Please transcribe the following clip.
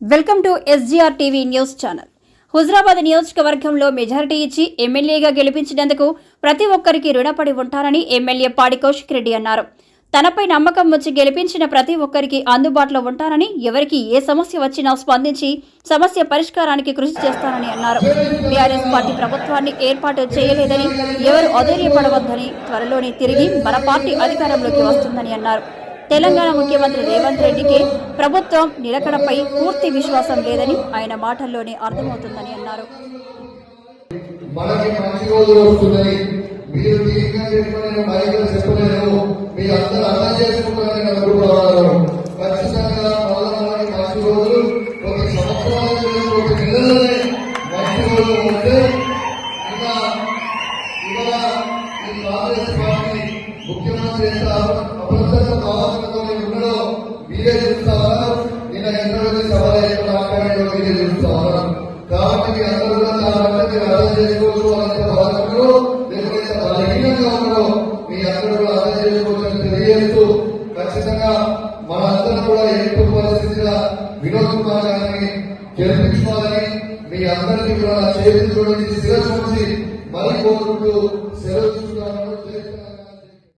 Welcome to SGR TV news channel. Huzurabad నియోజకవర్గంలో majority ఇచ్చి ఎమ్మెల్యేగా గెలిపించినందుకు ప్రతి ఒక్కరికి రుణపడి ఉంటారని ఎమ్మెల్యే పాడి కౌశిక్ రెడ్డి అన్నారు. తనపై నమ్మకం వచ్చి గెలిపించిన ప్రతి ఒక్కరికి అందుబాటులో ఉంటానని ఎవరికి ఏ సమస్య వచ్చినా స్పందించి సమస్య పరిష్కారానికి కృషి చేస్తానని అన్నారు. బీఆర్ఎస్ పార్టీ ప్రభుత్వాన్ని ఏర్పాటు చేయలేదని ఎవరు అధైర్యపడవద్దని త్వరలోనే తిరిగి మన పార్టీ అధికారంలోకి వస్తుందని అన్నారు. తెలంగాణ ముఖ్యమంత్రి రేవంత్ రెడ్డికి ప్రభుత్వం నిలకడపై పూర్తి విశ్వాసం లేదని ఆయన మాటల్లోనే అర్థమవుతుందని అన్నారు. మంచి రోజులు ఉంటే ఇంకా ఇవాళ ఈ కాంగ్రెస్ పార్టీ భావనతో ఉండడో మీరే చూస్తారా నిన్న ఎంతమంది సభలో మీరే చూస్తారా కాబట్టి మీ అందరూ కూడా దాన్ని మీరు అర్థం చేసుకోవచ్చు అంత బాధలు లేకపోతే బలహీనంగా ఉండడో మీ అందరూ కూడా అర్థం చేసుకోవచ్చు అని తెలియజేస్తూ ఖచ్చితంగా మనందరం కూడా పరిస్థితిగా వినోద్ కుమార్ గారిని గెలిపించుకోవాలని మీ అందరికీ కూడా చేతులు చూడండి శిరస్సు మరీ కోరుకుంటూ సెలవు తీసుకుంటామని